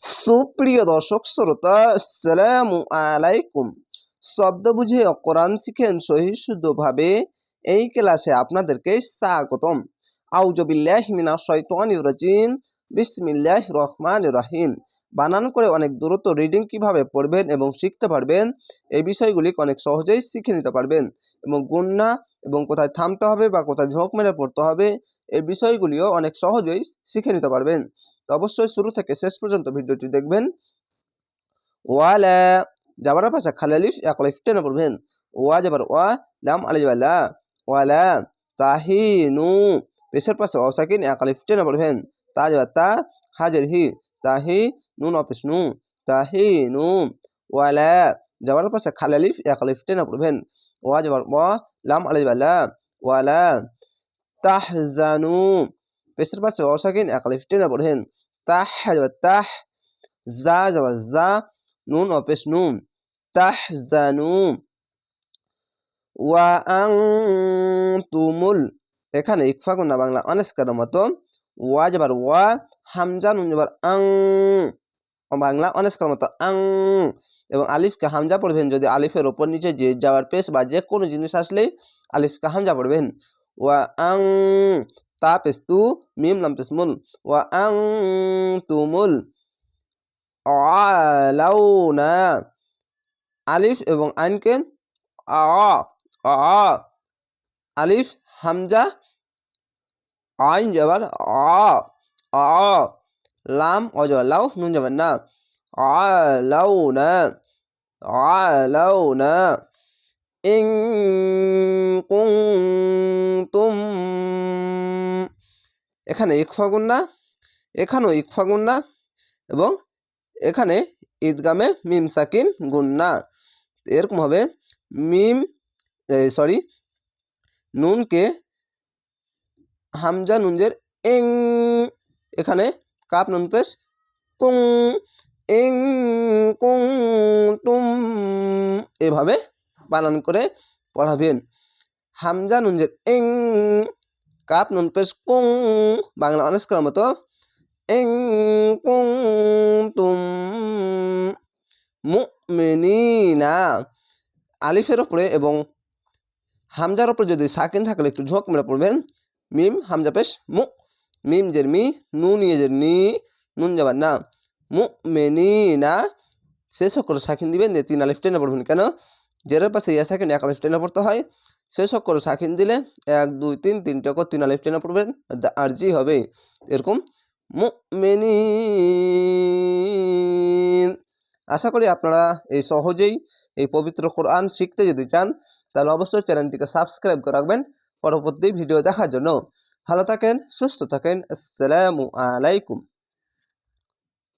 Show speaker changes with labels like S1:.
S1: সুপ্রিয় দর্শক, শ্রোতা, আসসালামু আলাইকুম। শব্দ বুঝে কোরআন শিখেন সহি শুদ্ধভাবে এই ক্লাসে আপনাদেরকে স্বাগতম। আউজবিল্লাহ মিনা শৈতানির রাজিম। বিসমিল্লাহ রহমান রহিম। বানান করে অনেক দ্রুত রিডিং কীভাবে পড়বেন এবং শিখতে পারবেন, এই বিষয়গুলি অনেক সহজেই শিখে নিতে পারবেন এবং গুন্না এবং কোথায় থামতে হবে বা কোথায় ঝোঁক মেরে পড়তে হবে, এই বিষয়গুলিও অনেক সহজেই শিখে নিতে পারবেন। তো অবশ্যই শুরু থেকে শেষ পর্যন্ত ভিডিওটি দেখবেন। ওয়ালা যাবার পাশে খালালিফ একলিফ টেনে পড়বেন ওয়া যাবার ওয়া, লাম আলি যাবার লা। ওয়ালা তাহিনু, পেশের পাশে অসাকিন একলিফ টেনে পড়বেন তা যাবার তা, হাজার হি, তাহি নুন অফিস নু তাহিনু ওয়ালা যাবার পাশে খালালিফ একলিফ টেনে পড়বেন ওয়া যাবার ওয়া, লাম আলি যাবার লা। ওয়ালা তাহজানু, পেশের পাশে অসাকিন একলিফ টেনে পড়বেন তাহ তাহ জা যাবার জা নুন অপেশ নুন তাহ জানু ওয়া আং তুমুল বাংলা অনেস্কার মতো? ওয়া যাবার ওয়া, হামজা নুন যাবার আং। বাংলা অনেস্কার মতো? আং। এবং আলিফকে হামজা পড়বেন যদি আলিফের ওপর নিচে যে যাওয়ার পেশ বা যে কোনো জিনিস আসলেই আলিফকে হামজা পড়বেন। ওয়া আং। তা পেশ তু মিম লাম পেশ মুল ওয়া আং তুমুল আলাউনা আলিফ এবং আইনকে আ আ আলিফ হামজা আইন যাবার আ আ লাম অজর লাউ নুন যাবার না আলাউনা আলাউনা ইন কুনতুম এখানে ইকফা গুন্না, এখানেও ইকফা গুন্না এবং এখানে ঈদগামে মিম সাকিন গুন্না। এরকম হবে মিম সরি নুনকে হামজা নুনজের এং এখানে কাপ নুন পেশ, কুং এং কুং, তুম, এভাবে বানান করে পড়াবেন। হামজা নুনজের এং কাপ নুন পেশ কুং, বাংলা অনেস করার মতো এং ইং কুনতুম মুমিনিনা। আলিফের ওপরে এবং হামজার ওপরে যদি সাকিন থাকলে একটু ঝোঁক মেরে পড়বেন। মিম, হামজা পেশ মু, মিম জের মি, নুন ইয়েজের নি, নুন যাবার না মু মেনিনা শেষ করে সাকিন দিবেন, দিয়ে তিন আলিফ টেনে পড়বেন। কেন? জেরের পাশে ইয়া সাকিন এক আলিফ টেনে পড়তে হয়। শেষ করে সাকিন দিলে এক, দুই, তিন, তিনটে করে তিন আলিফ টেনে পড়বেন। আর জি হবে এরকম। মুমিনিন। আশা করি আপনারা এই সহজেই এই পবিত্র কোরআন শিখতে যদি চান, তাহলে অবশ্যই চ্যানেলটিকে সাবস্ক্রাইব করে রাখবেন পরবর্তী ভিডিও দেখার জন্য। ভালো থাকেন, সুস্থ থাকেন। আসসালামু আলাইকুম।